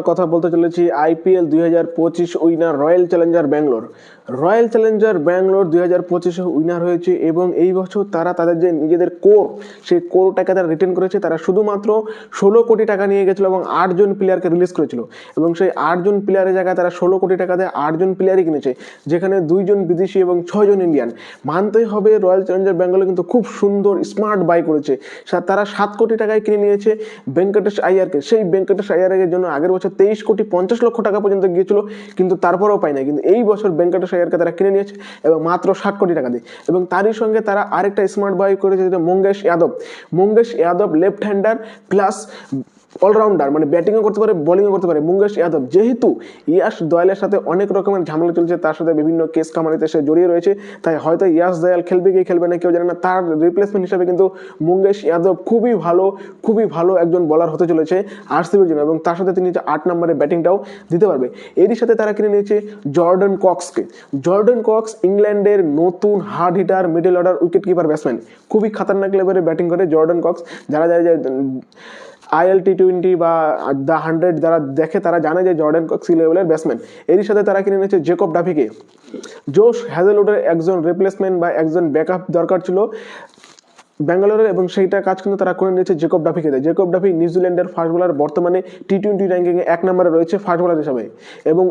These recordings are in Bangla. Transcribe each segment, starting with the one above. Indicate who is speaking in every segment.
Speaker 1: কথা বলতে চলেছি আইপিএল দুই হাজার পঁচিশ winner Royal Challenger Bangalore. Royal Challenger Bangalore দুই হাজার পঁচিশে উইনার হয়েছে এবং এই বছর তারা তাদের যে নিজেদের কোর, সেই কোরটাকে তারা রিটার্ন করেছে। তারা শুধুমাত্র ষোলো কোটি টাকা নিয়ে গেছিল এবং আটজন প্লেয়ারকে রিলিজ করেছিল এবং সেই আটজন প্লেয়ারের জায়গায় তারা ষোলো কোটি টাকা দিয়ে আটজন প্লেয়ারই কিনেছে, যেখানে দুইজন বিদেশি এবং ছয়জন ইন্ডিয়ান। মানতেই হবে রয়্যাল চ্যালেঞ্জার ব্যাঙ্গলোর কিন্তু খুব সুন্দর স্মার্ট বাই করেছে। তারা সাত কোটি টাকায় কিনে নিয়েছে ভেঙ্কটেশ আইয়ারকে সেই ভেঙ্কটেশ আইয়ারের জন্য আগের বছর তেইশ কোটি পঞ্চাশ লক্ষ টাকা পর্যন্ত গিয়েছিল, কিন্তু তারপরেও পায় না কিন্তু এই বছর ভেঙ্কটেশ আইয়ারকে তারা কিনে নিয়েছে এবং মাত্র ষাট কোটি টাকা দিয়ে। এবং তারই সঙ্গে তারা আরেকটা স্মার্ট বাই করেছে যেটা Mangesh Yadav Mangesh Yadav left hander plus allrounder মানে ব্যাটিংও করতে পারে বোলিংও করতে পারে, মুঙ্গেশ যাদব। যেহেতু ইয়াস দয়ালের সাথে অনেক রকমের ঝামেলা চলছে, তার সাথে বিভিন্ন কেস কামারিতে সে জড়িয়ে রয়েছে, তাই হয়তো ইয়াস দয়াল খেলবে কি খেলবে না, কেউ জানে না। তার রিপ্লেসমেন্ট হিসাবে কিন্তু মুঙ্গেশ যাদব খুবই ভালো খুবই ভালো একজন বলার হতে চলেছে আরসিবির জন্য, এবং তার সাথে তিনি যে আট নম্বরে ব্যাটিংটাও দিতে পারবে। এরই সাথে তারা কিনে নিয়েছে জর্ডন কক্সকে। জর্ডন কক্স ইংল্যান্ডের নতুন hard hitter middle order wicket keeper batsman খুবই খাতারনাক লেভেলে ব্যাটিং করে জর্ডন কক্স। যারা যারা আইএল টি টোয়েন্টি বা দ্য হান্ড্রেড যারা দেখে তারা জানে যে জর্ডেন কক সি লেভেলের ব্যাটসম্যান এরই সাথে তারা কিনে নিয়েছে জেকব ডাফিকে জোশ হ্যাজেলউডের একজন রিপ্লেসমেন্ট বা একজন ব্যাকআপ দরকার ছিল ব্যাঙ্গালোরের এবং সেইটা কাজ কিন্তু তারা করে নিয়েছে জেকব ডাফিকে জেকব ডাফি নিউজিল্যান্ডের ফাস্ট বোলার বর্তমানে টি টোয়েন্টি র্যাঙ্কিংয়ে এক নম্বরে রয়েছে ফাস্ট বোলার হিসাবে। এবং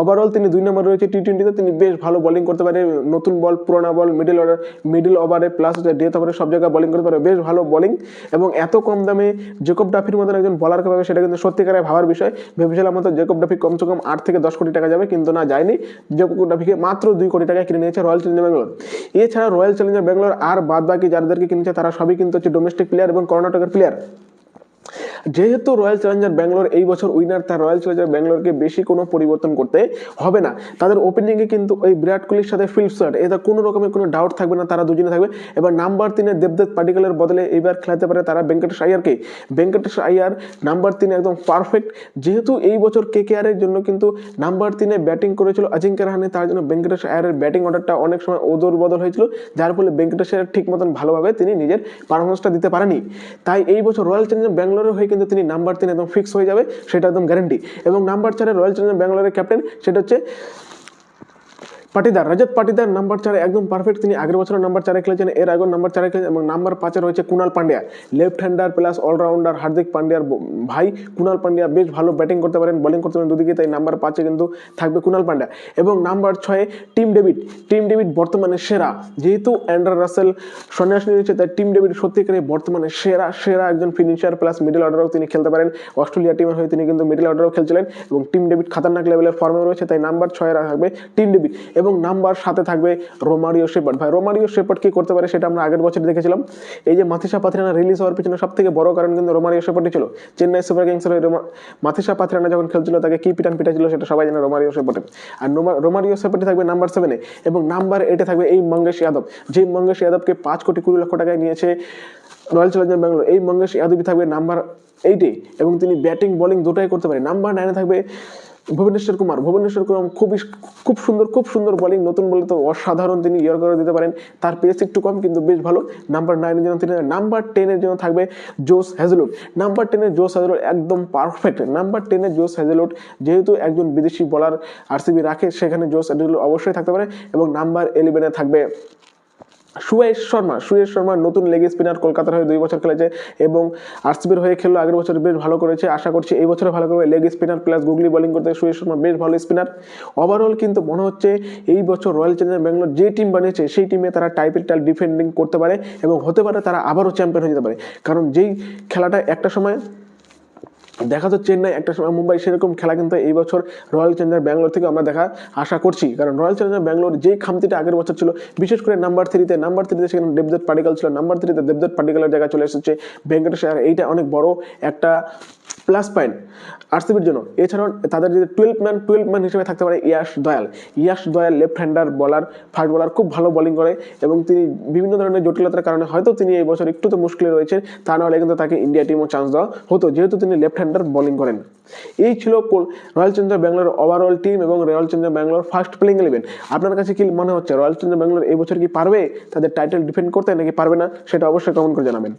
Speaker 1: ওভারঅল তিনি দুই নম্বরে রয়েছে টি টোয়েন্টিতে তিনি বেশ ভালো বোলিং করতে পারে। নতুন বল পুরোনো বল মিডল অর্ডার মিডল ওভারে প্লাস হচ্ছে ডেথ ওভারে সব জায়গায় বোলিং করতে পারে। বেশ ভালো বোলিং এবং এত কম দামে জেকব ডাফির মতন একজন বলারকে পাবে, সেটা কিন্তু সত্যিকারের ভাবার বিষয়। ভেবেছিলাম মতো জেকব ডাফি কমসে কম আট থেকে দশ কোটি টাকা যাবে, কিন্তু না, যায়নি। জেকব ডাফিকে মাত্র দুই কোটি টাকায় কিনে নিয়েছে রয়্যাল চ্যালেঞ্জার ব্যাঙ্গালোর এছাড়া রয়্যাল চ্যালেঞ্জার ব্যাঙ্গালোর আর বাদ বাকি যাদেরকে কিনেছে, তারা সবই কিন্তু হচ্ছে ডোমেস্টিক প্লেয়ার এবং কর্ণাটকের প্লেয়ার যেহেতু রয়্যাল চ্যালেঞ্জার ব্যাঙ্গালোর এই বছর উইনার তার রয়্যাল চ্যালেঞ্জার ব্যাঙ্গালোরকে বেশি কোনো পরিবর্তন করতে হবে না। তাদের ওপেনিংয়ে কিন্তু ওই বিরাট কোহলির সাথে ফিল্ড শার্ট এটা কোনো রকমের কোনো ডাউট থাকবে না, তারা দুজনে থাকবে। এবার নাম্বার তিনে দেবদেব পাটিকালের বদলে এবার খেলাতে পারে তারা ভেঙ্কটেশ আয়ারকে ভেঙ্কটেশ আয়ার নাম্বার তিনে একদম পারফেক্ট যেহেতু এই বছর কে কে আরের জন্য কিন্তু নাম্বার তিনে ব্যাটিং করেছিল অজিঙ্ক্য রাহানে তার জন্য ভেঙ্কটেশ আয়ারের ব্যাটিং অর্ডারটা অনেক সময় ওদর বদল হয়েছিল, যার ফলে ভেঙ্কটেশ আয়ার ঠিক মতন ভালোভাবে তিনি নিজের পারফরমেন্সটা দিতে পারেনি। তাই এই বছর রয়্যাল চ্যালেঞ্জার ব্যাঙ্গালোরের হয়ে কিন্তু তিনি নাম্বার তিন একদম ফিক্স হয়ে যাবে, সেটা একদম গ্যারেন্টি এবং নাম্বার চারে রয়্যাল চ্যালেঞ্জার ব্যাঙ্গালোরের ক্যাপ্টেন সেটা হচ্ছে পাটিদার, রজত পাটিদার নাম্বার চারে একদম পারফেক্ট তিনি আগের বছর নাম্বার চারে খেলেছেন, এর আগের নাম্বার চারে খেলেছেন এবং নাম্বার পাঁচে রয়েছে Krunal Pandya. Left hander plus allrounder Hardik পান্ডিয়ার ভাই, কুনাল পান্ডিয়া বেশ ভালো ব্যাটিং করতে পারেন বোলিং করতে পারেন দুদিকে, তাই নাম্বার পাঁচে কিন্তু থাকবে কুনাল পান্ডিয়া। এবং নাম্বার ছয়ে টিম ডেভিড টিম ডেভিড বর্তমানে সেরা, যেহেতু অ্যান্ডার রাসেল সন্ন্যাস নিয়েছে তাই টিম ডেভিড সত্যিকারে বর্তমানে সেরা সেরা একজন ফিনিশার প্লাস মিডল অর্ডারও তিনি খেলতে পারেন। অস্ট্রেলিয়া টিমের হয়ে তিনি কিন্তু মিডল অর্ডারও খেলছিলেন এবং টিম ডেভিড খাতারনাক লেভেলের ফর্মে রয়েছে, তাই নাম্বার ছয়ে থাকবে টিম ডেভিড এবং নাম্বার সাথে থাকবে রোমারিও শেপার্ড। ভাই, রোমারিও শেপার্ড কি করতে পারে সেটা আমরা আগের বছর দেখেছিলাম। এই যে মাথিসা পাথরানা রিলিজ হওয়ার পিছনে সব থেকে বড় কারণ কিন্তু রোমারিও শেপার্ডই ছিল। চেন্নাই সুপার কিংসের মাথিসা পাথরানা যখন খেলছিল, তাকে কি পিটান পিটা ছিল সেটা সবাই জানে রোমারিও শেপার্ডে। আর রোমারিও শেপার্ডে থাকবে নাম্বার সেভেনে এবং নাম্বার এইটে থাকবে এই মঙ্গেশ যাদব। যেই মঙ্গেশ যাদবকে পাঁচ কোটি কুড়ি লক্ষ টাকায় নিয়েছে রয়্যাল চ্যালেঞ্জার ব্যাঙ্গালোর, এই মঙ্গেশ যাদবই থাকবে নাম্বার এইটে এবং তিনি ব্যাটিং বোলিং দুটাই করতে পারে। নাম্বার নাইনে থাকবে ভুবনেশ্বর কুমার ভুবনেশ্বর কুমার খুবই খুব সুন্দর খুব সুন্দর বলিং নতুন বলে তো অসাধারণ তিনি ইয়ার করে দিতে পারেন। তার পেস একটু কম, কিন্তু বেশ ভালো। নাম্বার নাইনের জন্য তিনি নাম্বার টেনের জন্য থাকবে জোস হ্যাজেলুড নাম্বার টেনের জোস হ্যাজেলুড একদম পারফেক্ট নাম্বার টেনের জোস হ্যাজেলুড যেহেতু একজন বিদেশি বলার আরসিবি রাখে, সেখানে জোস হ্যাজেলুড অবশ্যই থাকতে পারে। এবং নাম্বার ইলেভেনে থাকবে সুয়েশ শর্মা সুয়েশ শর্মা নতুন লেগ স্পিনার কলকাতার হয়ে দুই বছর খেলেছে এবং আরসিবির হয়ে খেললো আগের বছর বেশ ভালো করেছে। আশা করছি এই বছরে ভালো করবে leg spinner plus googly bowling করতে সুয়েশ শর্মা বেশ ভালো স্পিনার ওভারঅল কিন্তু মনে হচ্ছে এই বছর রয়্যাল চ্যালেঞ্জার ব্যাঙ্গালোর যে টিম বানিয়েছে, সেই টিমে তারা টাইপের ডিফেন্ডিং করতে পারে এবং হতে পারে তারা আবারও চ্যাম্পিয়ন হয়ে যেতে পারে। কারণ যেই খেলাটা একটা সময় দেখা তো চেন্নাই, একটা সময় মুম্বাই, সেরকম খেলা কিন্তু এই বছর রয়্যাল চ্যালেঞ্জার ব্যাঙ্গালোর থেকে আমরা দেখা আশা করছি। কারণ রয়্যাল চ্যালেঞ্জার ব্যাঙ্গালোর যেই খামতিটা আগের বছর ছিল, বিশেষ করে নাম্বার থ্রিতে নাম্বার থ্রিতে সেখানে দেবদত্ত পাটিকাল ছিল নাম্বার থ্রিতে দেবদত্ত পাটিকালের জায়গায় চলে এসেছে। ভেঙ্কটেশ এইটা অনেক বড় একটা প্লাস পয়েন্ট আরসিবির জন্য। এছাড়াও তাদের যদি টুয়েলভ ম্যান টুয়েলভ ম্যান হিসেবে থাকতে পারে ইয়াশ দয়াল। ইয়াশ দয়াল লেফট হ্যান্ডার বলার ফাস্ট বলার খুব ভালো বোলিং করে এবং তিনি বিভিন্ন ধরনের জটিলতার কারণে হয়তো তিনি এই বছর একটু তো মুশকিলে রয়েছেন, তা নাহলে কিন্তু তাকে ইন্ডিয়া টিমও চান্স দেওয়া হতো, যেহেতু তিনি লেফট হ্যান্ডার বোলিং করেন। এই ছিল Royal Challenger Bangalore overall team এবং Royal Challenger Bangalore first playing eleven আপনার কাছে কি মনে হচ্ছে রয়্যাল চ্যালেঞ্জার ব্যাঙ্গালোর এই বছর কি পারবে? তাদের টাইটেল ডিফেন্ড করতে নাকি পারবে না? সেটা অবশ্যই কমেন্ট করে জানাবেন।